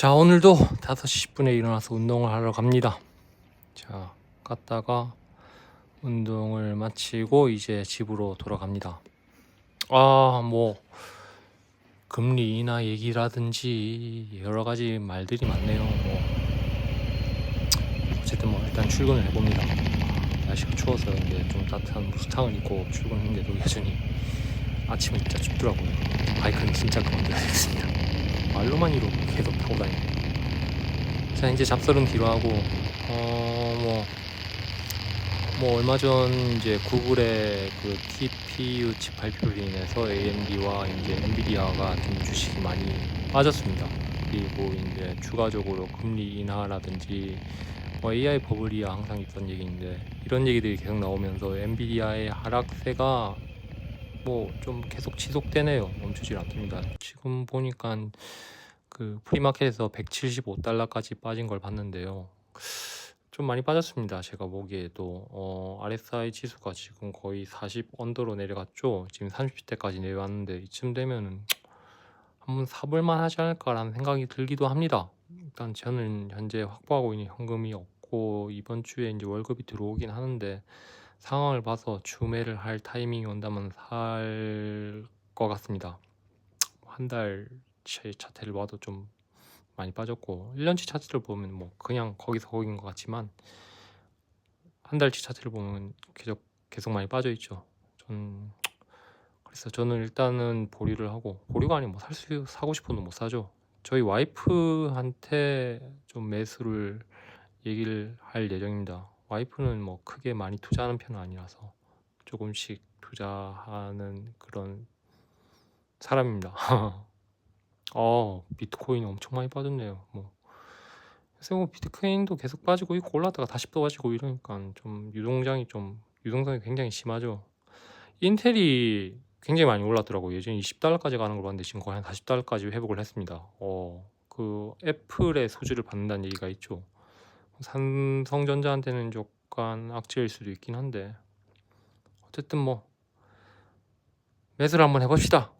자 오늘도 5시 10분에 일어나서 운동을 하러 갑니다. 자 갔다가 운동을 마치고 이제 집으로 돌아갑니다. 아 뭐 금리 인하 얘기라든지 여러 가지 말들이 많네요. 뭐 어쨌든 뭐 일단 출근을 해봅니다. 아, 날씨가 추워서 이제 좀 따뜻한 무스탕을 입고 출근했는데도 여전히 아침은 진짜 춥더라고요. 바이크는 진짜 그만둬야 되겠습니다 말로만 이로 계속 타고 다니네. 자 이제 잡설은 뒤로 하고 어뭐 뭐 얼마 전 이제 구글의 그 TPU 칩 발표로 인해서 AMD와 이제 엔비디아가 좀 주식이 많이 빠졌습니다. 그리고 이제 추가적으로 금리 인하라든지 뭐 AI 버블이 항상 있던 얘기인데 이런 얘기들이 계속 나오면서 엔비디아의 하락세가 뭐 좀 계속 지속되네요. 멈추질 않습니다. 지금 보니까 그 프리마켓에서 175달러까지 빠진 걸 봤는데요. 좀 많이 빠졌습니다. 제가 보기에도 어, RSI 지수가 지금 거의 40 언더로 내려갔죠. 지금 30대까지 내려왔는데 이쯤 되면은 한번 사볼만 하지 않을까라는 생각이 들기도 합니다. 일단 저는 현재 확보하고 있는 현금이 없고 이번 주에 이제 월급이 들어오긴 하는데 상황을 봐서 주매를 할 타이밍이 온다면 살 것 같습니다. 한 달치 차트를 봐도 좀 많이 빠졌고 1년치 차트를 보면 뭐 그냥 거기서 거긴 것 같지만 한 달치 차트를 보면 계속 계속 많이 빠져 있죠. 전 그래서 저는 일단은 보류를 하고 보류가 아니고 뭐살 수 사고 싶어도 못 사죠. 저희 와이프한테 좀 매수를 얘기를 할 예정입니다. 와이프는 뭐 크게 많이 투자하는 편은 아니라서 조금씩 투자하는 그런 사람입니다. 어, 비트코인 엄청 많이 빠졌네요. 뭐 그래서 뭐 비트코인도 계속 빠지고 있고 올랐다가 다시 또 빠지고 이러니까 좀 유동장이 좀 유동성이 굉장히 심하죠. 인텔이 굉장히 많이 올랐더라고요. 예전에 20달러까지 가는 걸 봤는데 지금 거의 한 40달러까지 회복을 했습니다. 어, 그 애플의 소주를 받는다는 얘기가 있죠. 삼성전자한테는 조금 악재일 수도 있긴 한데 어쨌든 뭐 매수를 한번 해봅시다.